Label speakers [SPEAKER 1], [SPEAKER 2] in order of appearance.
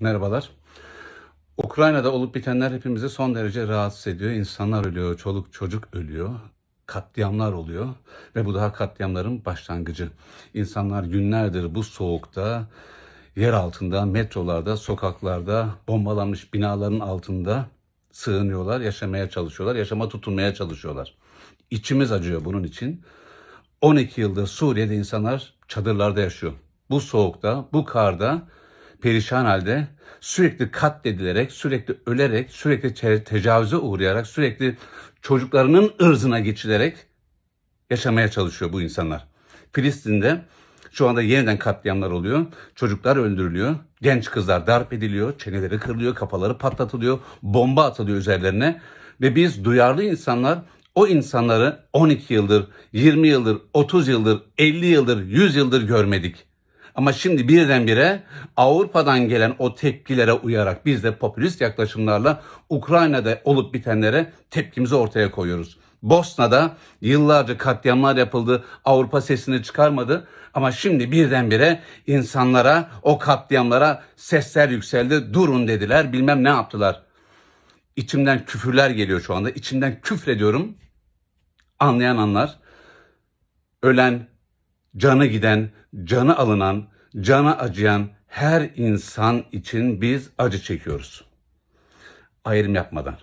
[SPEAKER 1] Merhabalar. Ukrayna'da olup bitenler hepimizi son derece rahatsız ediyor. İnsanlar ölüyor, çoluk çocuk ölüyor. Katliamlar oluyor ve bu daha katliamların başlangıcı. İnsanlar günlerdir bu soğukta, yer altında, metrolarda, sokaklarda, bombalanmış binaların altında sığınıyorlar, yaşamaya çalışıyorlar, yaşama tutunmaya çalışıyorlar. İçimiz acıyor bunun için. 12 yıldır Suriye'de insanlar çadırlarda yaşıyor. Bu soğukta, bu karda, perişan halde sürekli katledilerek, sürekli ölerek, sürekli te- tecavüze uğrayarak, sürekli çocuklarının ırzına geçilerek yaşamaya çalışıyor bu insanlar. Filistin'de şu anda yeniden katliamlar oluyor. Çocuklar öldürülüyor. Genç kızlar darp ediliyor. Çeneleri kırılıyor. Kafaları patlatılıyor. Bomba atılıyor üzerlerine. Ve biz duyarlı insanlar o insanları 12 yıldır, 20 yıldır, 30 yıldır, 50 yıldır, 100 yıldır görmedik. Ama şimdi birdenbire Avrupa'dan gelen o tepkilere uyarak biz de popülist yaklaşımlarla Ukrayna'da olup bitenlere tepkimizi ortaya koyuyoruz. Bosna'da yıllarca katliamlar yapıldı. Avrupa sesini çıkarmadı. Ama şimdi birdenbire insanlara, o katliamlara sesler yükseldi. Durun dediler, bilmem ne yaptılar. İçimden küfürler geliyor şu anda. İçimden küfrediyorum. Anlayan anlar. Ölen, canı giden, canı alınan, canı acıyan her insan için biz acı çekiyoruz. Ayrım yapmadan.